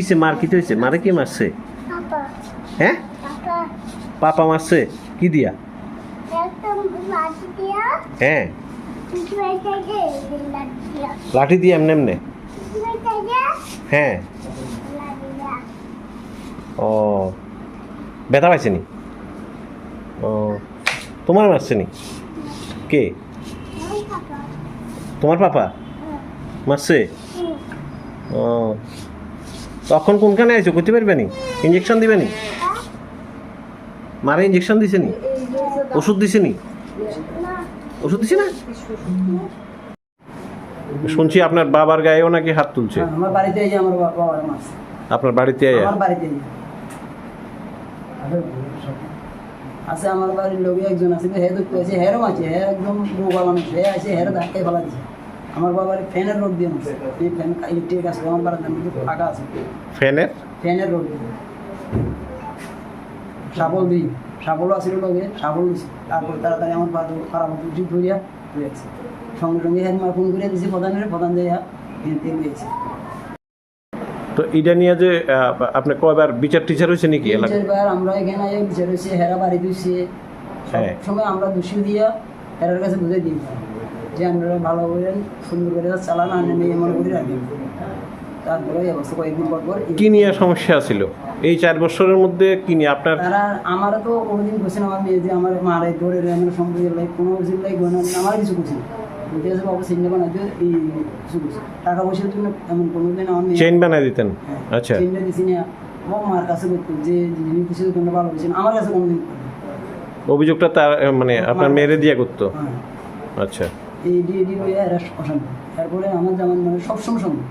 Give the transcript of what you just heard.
কিসে মার কি হয়েছে? মারে কি মারছে? হ্যাঁ? পাপা। মারছে? কি দিয়া? হ্যাঁ। কিছু একটা যে লাঠি দিয়া। এমনি এমনি? কিছু হ্যাঁ ও। ব্যথা পাইছে নি? ও। তোমার মারছে নি? কে? তোমার পাপা? মারছে? ও। তখন কোনখানে আইছো? করতে পারবে নি ইঞ্জেকশন দিবে নি হ্যাঁ? মারে ইঞ্জেকশন দিছে নি ওষুধ দিছে নি ওষুধ দিছে না? শুনছি আপনার বাবার গায়েও নাকি হাত তুলছে। হ্যাঁ, আমার বাড়িতে এই আমার বা- বাবার মাছ আপনার বাড়িতে আয়া? আমার বাড়িতে আছে আমার বাড়ির লোক একজন আছে হে দেখতে আছে হেরও আছে হে একদম রোগা মানুষ হে আছে হের ধাক্কায় ফেলা দিছে। আমার বাবার ফ্যানের রোড দিয়ে মারছে। এই ফ্যান ইলেকট্রিক আছে আমার বাড়ির মধ্যে ফাঁকা আছে। ফ্যানের? ফ্যানের রোড দিয়ে। শাবল দিই। শাবলও আছিল লগে দিছে। তারপর তাড়াতাড়ি আমার বাদ খারাপ উচিত ধরিয়া রয়েছে। সঙ্গে সঙ্গে হ্যাঁ ফোন করে দিয়েছি প্রধানের প্রধান যাইয়া তেল দিয়েছে। তো এটা নিয়ে যে আপনি কয়বার বিচার টিচার হয়েছে নাকি এলাকা বিচারবার আমরা এখানে বিচার হয়েছে হেরা বাড়ি দিয়েছে হ্যাঁ। সময় আমরা দোষী দিয়া হেরার কাছে বুঝে দিই। যে আপনারা ভালো করেন সুন্দর করে চালান আর মেয়ে মনে করে রাখেন তারপরে অবস্থা কয়েকদিন পর পর কি নিয়ে সমস্যা ছিল? এই চার বছরের মধ্যে কি নিয়ে আপনার তারা আমার তো কোনোদিন কোশ্চেন আমার মেয়ে যে আমার মারে ধরে আমার সম্পর্কে লাই কোনো জিল্লাই গয়না আমার কিছু বলতে আছে বাবু চিন্তা বানাইতে এই কিছু কোশ্চেন টাকা পয়সার জন্য এমন কোনোদিন আমার মেয়ে চেইন বানাই দিতেন? আচ্ছা। চিন্তা দিছি না। ও মার কাছে করতো যে যিনি কিছু কোনো ভালো করছেন আমার কাছে কোনোদিন অভিযোগটা তার মানে আপনার মেয়েরে দিয়া করতো? হ্যাঁ। আচ্ছা। এই ডি দিয়ে হয়ে এরা অসম্ভব। তারপরে আমার যেমন মানে সবসময় সঙ্গে